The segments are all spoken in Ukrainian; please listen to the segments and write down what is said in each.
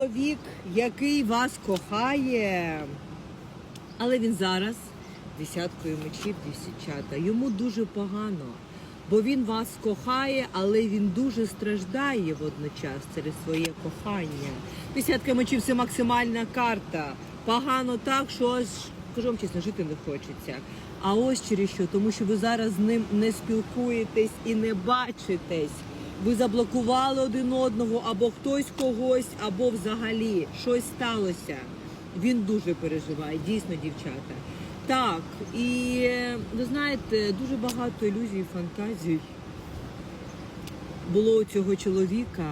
Чоловік, який вас кохає, але він зараз десяткою мечів десятчата. Йому дуже погано, бо він вас кохає, але він дуже страждає водночас через своє кохання. Десятка мечів це максимальна карта. Погано так, що кажу вам чесно, жити не хочеться. А ось через що, тому що ви зараз з ним не спілкуєтесь і не бачитесь. Ви заблокували один одного, або хтось когось, або взагалі щось сталося. Він дуже переживає, дійсно, дівчата. Так, і ви знаєте, дуже багато ілюзій, фантазій було у цього чоловіка.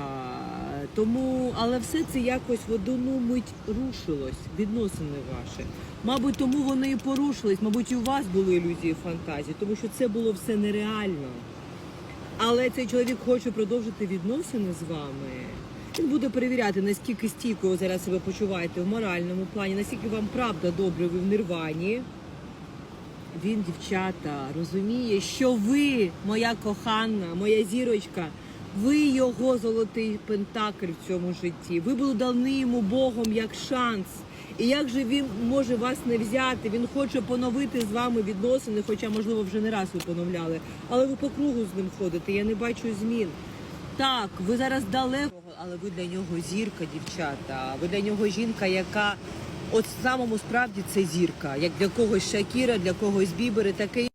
Тому, але все це якось в одну мить рушилось, відносини ваші. Мабуть, тому вони і порушились, мабуть, і у вас були ілюзії фантазії, тому що це було все нереально. Але цей чоловік хоче продовжити відносини з вами. Він буде перевіряти, наскільки стійко ви зараз себе почуваєте в моральному плані, наскільки вам правда добре, ви в нирвані. Він, дівчата, розуміє, що ви, моя кохана, моя зірочка, ви його золотий пентакль в цьому житті. Ви були дані йому Богом як шанс. І як же він може вас не взяти? Він хоче поновити з вами відносини, хоча, можливо, вже не раз ви поновляли. Але ви по кругу з ним ходите, я не бачу змін. Так, ви зараз далеко, але ви для нього зірка, дівчата. Ви для нього жінка, яка от самому справді це зірка. Як для когось Шакіра, для когось Бібер і таке